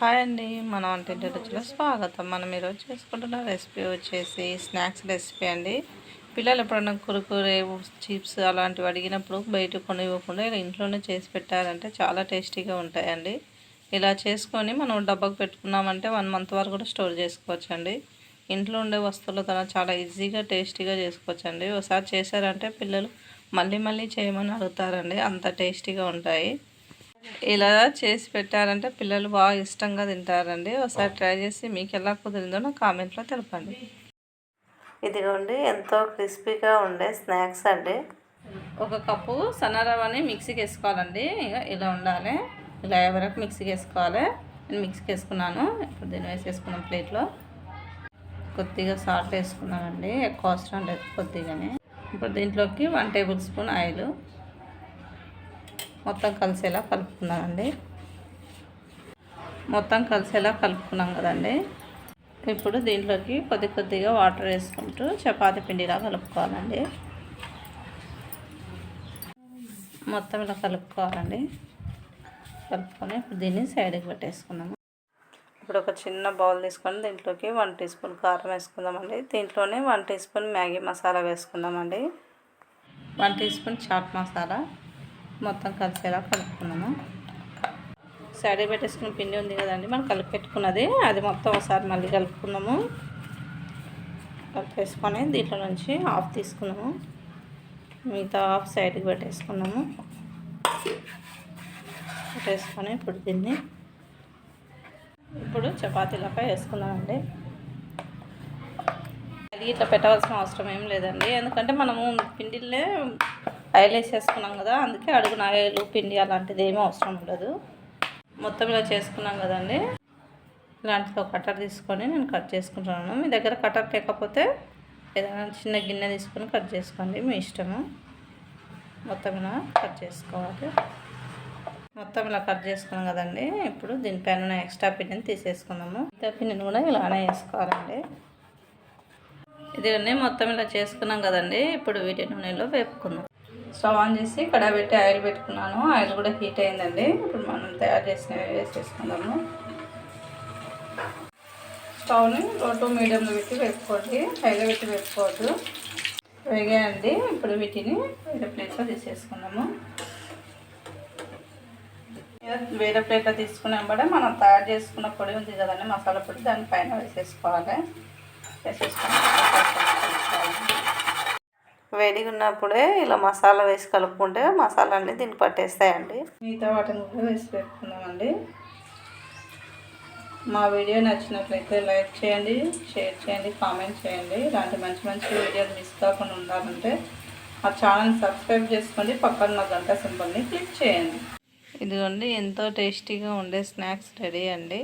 Hi అండి మన అంటే రుచిలో స్వాగతం. మనం ఈరోజు చేసుకుంటున్న రెసిపీ వచ్చేసి స్నాక్స్ రెసిపీ అండి. పిల్లలు ఎప్పుడన్నా కురుకురే చిప్స్ అలాంటివి అడిగినప్పుడు బయట కొని ఇవ్వకుండా ఇలా ఇంట్లోనే చేసి పెట్టారంటే చాలా టేస్టీగా ఉంటాయండి. ఇలా చేసుకొని మనం డబ్బాకు పెట్టుకున్నామంటే వన్ మంత్ వరకు కూడా స్టోర్ చేసుకోవచ్చండి. ఇంట్లో ఉండే వస్తువులతో చాలా ఈజీగా టేస్టీగా చేసుకోవచ్చండి. ఒకసారి చేశారంటే పిల్లలు మళ్ళీ మళ్ళీ చేయమని అడుగుతారండి. అంత టేస్టీగా ఉంటాయి. ఇలా చేసి పెట్టారంటే పిల్లలు బాగా ఇష్టంగా తింటారండి. ఒకసారి ట్రై చేసి మీకు ఎలా కుదిరిందో నా కామెంట్లో తెలపండి. ఇదిగోండి ఎంతో క్రిస్పీగా ఉండే స్నాక్స్ అండి. ఒక కప్పు సన్నరవ్వని మిక్సీకి వేసుకోవాలండి. ఇక ఇలా ఉండాలి. ఇలా ఎవరకు మిక్సీకి వేసుకోవాలి. నేను మిక్సీకి వేసుకున్నాను. ఇప్పుడు దీన్ని వేసేసుకున్నాం ప్లేట్లో. కొద్దిగా సాల్ట్ వేసుకున్నానండి. ఎక్కువ అవసరం లేదు కొద్దిగానే. ఇప్పుడు దీంట్లోకి వన్ టేబుల్ స్పూన్ ఆయిల్. మొత్తం కలిసేలా కలుపుకున్నానండి. మొత్తం కలిసేలా కలుపుకున్నాం కదండి. ఇప్పుడు దీంట్లోకి కొద్ది కొద్దిగా వాటర్ వేసుకుంటూ చపాతీ పిండిలా కలుపుకోవాలండి. మొత్తం ఇలా కలుపుకోవాలండి. కలుపుకొని ఇప్పుడు దీన్ని సైడ్కి పెట్టేసుకున్నాము ఇప్పుడు ఒక చిన్న బౌల్ తీసుకొని దీంట్లోకి వన్ టీ స్పూన్ కారం వేసుకుందామండి. దీంట్లోనే one teaspoon Maggi masala వేసుకుందామండి. One teaspoon chaat masala. మొత్తం కలిసేలా కలుపుకున్నాము. సైడ్ పెట్టేసుకున్న పిండి ఉంది కదండి మనం కలిపి పెట్టుకున్నది అది మొత్తం ఒకసారి మళ్ళీ కలుపుకున్నాము. కలిపేసుకొని దీంట్లో నుంచి ఆఫ్ తీసుకున్నాము. మిగతా ఆఫ్ సైడ్కి పెట్టేసుకున్నాము. పెట్టేసుకొని ఇప్పుడు దీన్ని ఇప్పుడు చపాతీలపై వేసుకున్నామండి అది ఇట్లా పెట్టవలసిన అవసరం ఏం లేదండి. ఎందుకంటే మనము పిండిలే ఆయిల్ వేసేసుకున్నాం కదా అందుకే అడుగున ఆయిల్ పిండి అలాంటిది ఏమీ అవసరం ఉండదు. మొత్తం ఇలా చేసుకున్నాం కదండి. ఇలాంటిది ఒక కట్టర్ తీసుకొని నేను కట్ చేసుకుంటున్నాను. మీ దగ్గర కట్టర్ లేకపోతే ఏదైనా చిన్న గిన్నె తీసుకొని కట్ చేసుకోండి మీ ఇష్టము. మొత్తం ఇలా కట్ చేసుకోవాలి. మొత్తం ఇలా కట్ చేసుకున్నాం కదండి. ఇప్పుడు దీనిపైన ఉన్న ఎక్స్ట్రా పిండిని తీసేసుకుందాము. మిగతా పిండిని కూడా ఇలానే వేసుకోవాలండి. ఇది మొత్తం ఇలా చేసుకున్నాం కదండి. ఇప్పుడు వీటి నూనెలో వేపుకుందాం. స్టవ్ ఆన్ చేసి కడాయి పెట్టి ఆయిల్ పెట్టుకున్నాను. ఆయిల్ కూడా హీట్ అయిందండి. ఇప్పుడు మనం తయారు చేసినవి వేసేసుకుందాము స్టవ్ని లో టు మీడియంలో పెట్టి వేపుకోండి. హైలో పెట్టి వేపుకోవద్దు. వేగాయండి. ఇప్పుడు వీటిని వేరే ప్లేట్లో తీసేసుకున్నాము వేరే ప్లేట్లో తీసుకున్నాం కూడా మనం తయారు చేసుకున్న పొడి ఉంది కదండి మసాలా పొడి దానిపైన వేసేసుకోవాలి. వేసేసుకోవాలి వేడిగా ఉన్నప్పుడే ఇలా మసాలా వేసి కలుపుకుంటే మసాలా అన్నీ దీనికి పట్టేస్తాయండి. మిగతా వాటిని కూడా వేసి పెట్టుకుందామండి. మా వీడియో నచ్చినట్లయితే లైక్ చేయండి షేర్ చేయండి కామెంట్ చేయండి. ఇలాంటి మంచి మంచి వీడియోలు మిస్ కాకుండా ఉండాలంటే మా ఛానల్ సబ్స్క్రైబ్ చేసుకోండి పక్కన ఉన్న గంట సింబల్ని క్లిక్ చేయండి. ఇదిగోండి ఎంతో టేస్టీగా ఉండే స్నాక్స్ రెడీ అండి.